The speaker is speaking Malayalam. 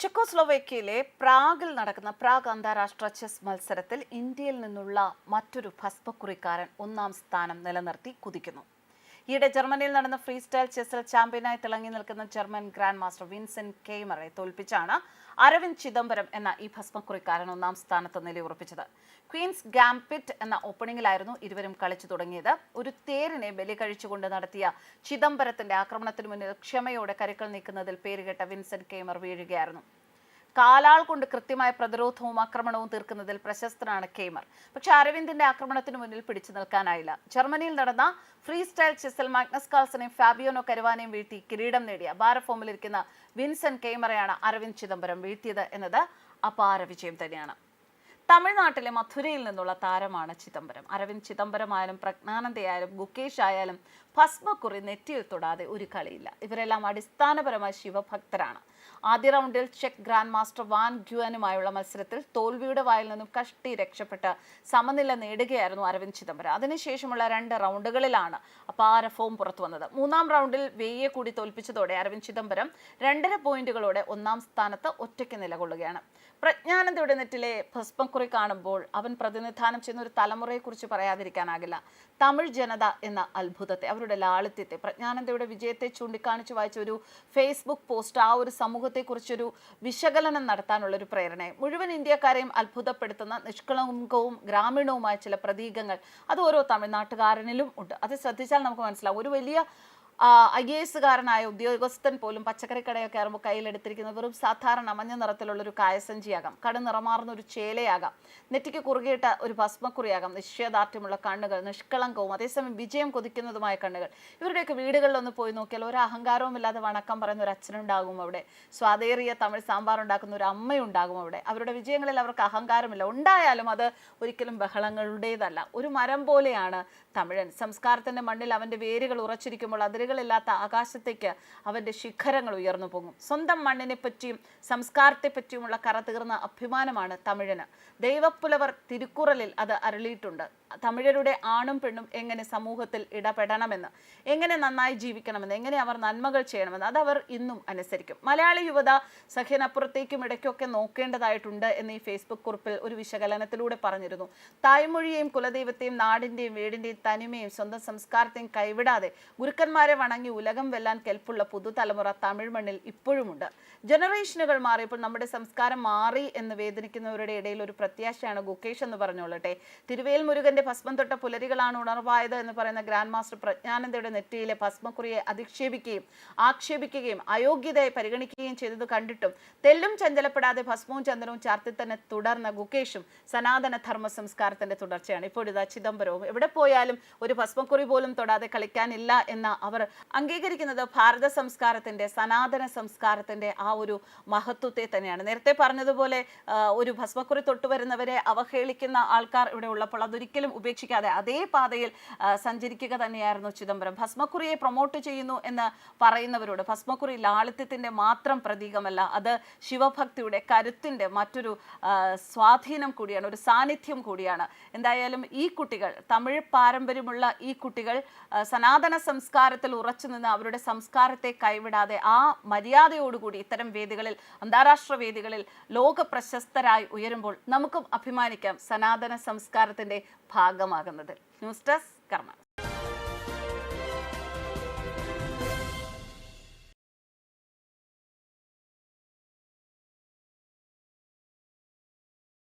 ചെക്കോസ്ലോവേക്കിയയിലെ പ്രാഗിൽ നടക്കുന്ന പ്രാഗ് അന്താരാഷ്ട്ര ചെസ് മത്സരത്തിൽ ഇന്ത്യയിൽ നിന്നുള്ള മറ്റൊരു ഭസ്മക്കുറിക്കാരൻ ഒന്നാം സ്ഥാനം നിലനിർത്തി കുതിക്കുന്നു. ഈയിടെ ജർമ്മനിയിൽ നടന്ന ഫ്രീ സ്റ്റൈൽ ചെസ്സിൽ ചാമ്പ്യനായി തിളങ്ങി നിൽക്കുന്ന ജർമ്മൻ ഗ്രാൻഡ് മാസ്റ്റർ വിൻസെന്റ് കെയ്മറെ തോൽപ്പിച്ചാണ് അരവിന്ദ് ചിദംബരം എന്ന ഈ ഭസ്മക്കുറിക്കാരൻ ഒന്നാം സ്ഥാനത്ത് നിലയുറപ്പിച്ചത്. ക്വീൻസ് ഗാംപിറ്റ് എന്ന ഓപ്പണിംഗിലായിരുന്നു ഇരുവരും കളിച്ചു തുടങ്ങിയത്. ഒരു തേരിനെ ബലി കഴിച്ചുകൊണ്ട് നടത്തിയ ചിദംബരത്തിന്റെ ആക്രമണത്തിന് മുന്നിൽ ക്ഷമയോടെ കരുക്കൾ നീക്കുന്നതിൽ പേരുകേട്ട വിൻസെന്റ് കെയ്മർ വീഴുകയായിരുന്നു. കാലാൾ കൊണ്ട് കൃത്യമായ പ്രതിരോധവും ആക്രമണവും തീർക്കുന്നതിൽ പ്രശസ്തനാണ് കെയ്മർ. പക്ഷെ അരവിന്ദിന്റെ ആക്രമണത്തിന് മുന്നിൽ പിടിച്ചു നിൽക്കാനായില്ല. ജർമ്മനിയിൽ നടന്ന ഫ്രീ സ്റ്റൈൽ ചെസ്സിൽ മാഗ്നസ് കാൾസനെയും ഫാബിയോനോ കരുവാനെയും വീഴ്ത്തി കിരീടം നേടിയ ഭാരഫോമിലിരിക്കുന്ന വിൻസൻ കെയ്മറയാണ് അരവിന്ദ് ചിദംബരം വീഴ്ത്തിയത് എന്നത് അപാര വിജയം തന്നെയാണ്. തമിഴ്നാട്ടിലെ മധുരയിൽ നിന്നുള്ള താരമാണ് ചിദംബരം. അരവിന്ദ് ചിദംബരമായാലും പ്രജ്ഞാനന്ദയായാലും ഗുക്കേഷ് ആയാലും ഭസ്മക്കുറി നെറ്റിയിൽ തൊടാതെ ഒരു കളിയില്ല. ഇവരെല്ലാം അടിസ്ഥാനപരമായി ശിവഭക്തരാണ്. ആദ്യ റൗണ്ടിൽ ചെക്ക് ഗ്രാൻഡ് മാസ്റ്റർ വാൻ ഗ്യുവനുമായുള്ള മത്സരത്തിൽ തോൽവിയുടെ വായിൽ നിന്നും കഷ്ടി രക്ഷപ്പെട്ട് സമനില നേടുകയായിരുന്നു അരവിന്ദ് ചിദംബരം. അതിനുശേഷമുള്ള രണ്ട് റൗണ്ടുകളിലാണ് അപാര ഫോം പുറത്തു വന്നത്. മൂന്നാം റൗണ്ടിൽ വെയ്യെ കൂടി തോൽപ്പിച്ചതോടെ അരവിന്ദ് ചിദംബരം രണ്ടര പോയിന്റുകളോടെ ഒന്നാം സ്ഥാനത്ത് ഒറ്റയ്ക്ക് നിലകൊള്ളുകയാണ്. പ്രജ്ഞാനന്ദയുടെ നെറ്റിലെ ഭസ്മക്കുറി കാണുമ്പോൾ അവൻ പ്രതിനിധാനം ചെയ്യുന്ന ഒരു തലമുറയെക്കുറിച്ച് പറയാതിരിക്കാനാകില്ല. തമിഴ് ജനത എന്ന അത്ഭുതത്തെ അവരുടെ ലാളിത്യത്തെ പ്രജ്ഞാനന്ദയുടെ വിജയത്തെ ചൂണ്ടിക്കാണിച്ച് വായിച്ച ഒരു ഫേസ്ബുക്ക് പോസ്റ്റ് ആ ഒരു സമൂഹത്തെക്കുറിച്ചൊരു വിശകലനം നടത്താനുള്ള ഒരു പ്രേരണയെ മുഴുവൻ ഇന്ത്യക്കാരെയും അത്ഭുതപ്പെടുത്തുന്ന നിഷ്കളങ്കവും ഗ്രാമീണവുമായ ചില പ്രതീകങ്ങൾ അത് ഓരോ തമിഴ്നാട്ടുകാരനിലും ഉണ്ട്. അത് ശ്രദ്ധിച്ചാൽ നമുക്ക് മനസ്സിലാവും. ഒരു വലിയ ഐ എ എസുകാരനായ ഉദ്യോഗസ്ഥൻ പോലും പച്ചക്കറി കടയൊക്കെ കയ്യിലെടുത്തിരിക്കുന്നത് കയ്യിലെടുത്തിരിക്കുന്ന വെറും സാധാരണ മഞ്ഞ നിറത്തിലുള്ള ഒരു കായസഞ്ചിയാകാം. കടു നിറമാർന്ന ഒരു ചേലയാകാം. നെറ്റിക്ക് കുറുകിയിട്ട ഒരു ഭസ്മക്കുറിയാകാം. നിശ്ചയദാർഢ്യമുള്ള കണ്ണുകൾ നിഷ്കളങ്കവും അതേസമയം വിജയം കൊതിക്കുന്നതുമായ കണ്ണുകൾ. ഇവരുടെയൊക്കെ വീടുകളിലൊന്ന് പോയി നോക്കിയാൽ ഒരു അഹങ്കാരവും ഇല്ലാതെ വണക്കം പറയുന്ന ഒരു അച്ഛനുണ്ടാകും അവിടെ. സ്വാതേറിയ തമിഴ് സാമ്പാർ ഉണ്ടാക്കുന്ന ഒരു അമ്മയുണ്ടാകും അവിടെ. അവരുടെ വിജയങ്ങളിൽ അവർക്ക് അഹങ്കാരമില്ല. ഉണ്ടായാലും അത് ഒരിക്കലും ബഹളങ്ങളുടേതല്ല. ഒരു മരം പോലെയാണ് തമിഴൻ. സംസ്കാരത്തിന്റെ മണ്ണിൽ അവന്റെ വേരുകൾ ഉറച്ചിരിക്കുമ്പോൾ അതിരുകളില്ലാത്ത ആകാശത്തേക്ക് അവന്റെ ശിഖരങ്ങൾ ഉയർന്നു പോകും സ്വന്തം മണ്ണിനെ പറ്റിയും സംസ്കാരത്തെ പറ്റിയുമുള്ള കറ തീർന്ന അഭിമാനമാണ് തമിഴന്. ദൈവപ്പുലവർ തിരുക്കുറലിൽ അത് അരളിയിട്ടുണ്ട്. തമിഴരുടെ ആണും പെണ്ണും എങ്ങനെ സമൂഹത്തിൽ ഇടപെടണമെന്ന് എങ്ങനെ നന്നായി ജീവിക്കണമെന്ന് എങ്ങനെ അവർ നന്മകൾ ചെയ്യണമെന്ന് അത് അവർ ഇന്നും അനുസരിക്കും. മലയാളി യുവത സഖ്യനപ്പുറത്തേക്കും ഇടയ്ക്കൊക്കെ നോക്കേണ്ടതായിട്ടുണ്ട് എന്ന് ഈ ഫേസ്ബുക്ക് കുറിപ്പിൽ ഒരു വിശകലനത്തിലൂടെ പറഞ്ഞിരുന്നു. തായ്മൊഴിയെയും കുലദൈവത്തെയും നാടിന്റെയും വീടിന്റെയും തനിമയും സ്വന്തം സംസ്കാരത്തെയും കൈവിടാതെ ഗുരുക്കന്മാരെ വണങ്ങി ഉലകം വെല്ലാൻ കെൽപ്പുള്ള പുതുതലമുറ തമിഴ് മണ്ണിൽ ഇപ്പോഴുമുണ്ട്. ജനറേഷനുകൾ മാറിയപ്പോൾ നമ്മുടെ സംസ്കാരം മാറി എന്ന് വേദനിക്കുന്നവരുടെ ഇടയിൽ ഒരു പ്രത്യാശയാണ് ഗുക്കേഷ് എന്ന് പറഞ്ഞോളട്ടെ തിരുവേൽ മുരുകന്റെ ഭസ്മം തൊട്ട പുലരികളാണ് ഉണർവായത് എന്ന് പറയുന്ന ഗ്രാൻഡ് മാസ്റ്റർ പ്രജ്ഞാനന്ദയുടെ നെറ്റിയിലെ ഭസ്മക്കുറിയെ അധിക്ഷേപിക്കുകയും ആക്ഷേപിക്കുകയും അയോഗ്യതയെ പരിഗണിക്കുകയും ചെയ്തത് കണ്ടിട്ടും തെല്ലും ചഞ്ചലപ്പെടാതെ ഭസ്മവും ചന്ദനവും ചാർത്തി തന്നെ തുടർന്ന ഗുക്കേഷും സനാതന ധർമ്മ സംസ്കാരത്തിന്റെ തുടർച്ചയാണ്. ഇപ്പോഴിതാ ചിദംബരവും. എവിടെ പോയാലും ഒരു ഭസ്മക്കുറി പോലും തൊടാതെ കളിക്കാനില്ല എന്ന അവർ അംഗീകരിക്കുന്നത് ഭാരത സംസ്കാരത്തിന്റെ സനാതന സംസ്കാരത്തിന്റെ ആ ഒരു മഹത്വത്തെ തന്നെയാണ്. നേരത്തെ പറഞ്ഞതുപോലെ ഒരു ഭസ്മക്കുറി തൊട്ട് വരുന്നവരെ അവഹേളിക്കുന്ന ആൾക്കാർ ഇവിടെ ഉള്ളപ്പോൾ അതൊരിക്കലും ഉപേക്ഷിക്കാതെ അതേ പാതയിൽ സഞ്ചരിക്കുക തന്നെയായിരുന്നു ചിദംബരം. ഭസ്മക്കുറിയെ പ്രൊമോട്ട് ചെയ്യുന്നു എന്ന് പറയുന്നവരോട് ഭസ്മക്കുറി ലാളിത്യത്തിന്റെ മാത്രം പ്രതീകമല്ല അത് ശിവഭക്തിയുടെ കരുത്തിന്റെ മറ്റൊരു സ്വാധീനം കൂടിയാണ് ഒരു സാന്നിധ്യം കൂടിയാണ്. എന്തായാലും ഈ കുട്ടികൾ തമിഴ് പാരമ്പര്യമുള്ള ഈ കുട്ടികൾ സനാതന സംസ്കാരത്തിൽ ഉറച്ചു നിന്ന് അവരുടെ സംസ്കാരത്തെ കൈവിടാതെ ആ മര്യാദയോടുകൂടി ഇത്തരം വേദികളിൽ അന്താരാഷ്ട്ര വേദികളിൽ ലോക പ്രശസ്തരായി ഉയരുമ്പോൾ നമുക്കും അഭിമാനിക്കാം സനാതന സംസ്കാരത്തിന്റെ ഭാഗമാകുന്നതിൽ ന്യൂസ് ഡെസ്ക് കർമ്മ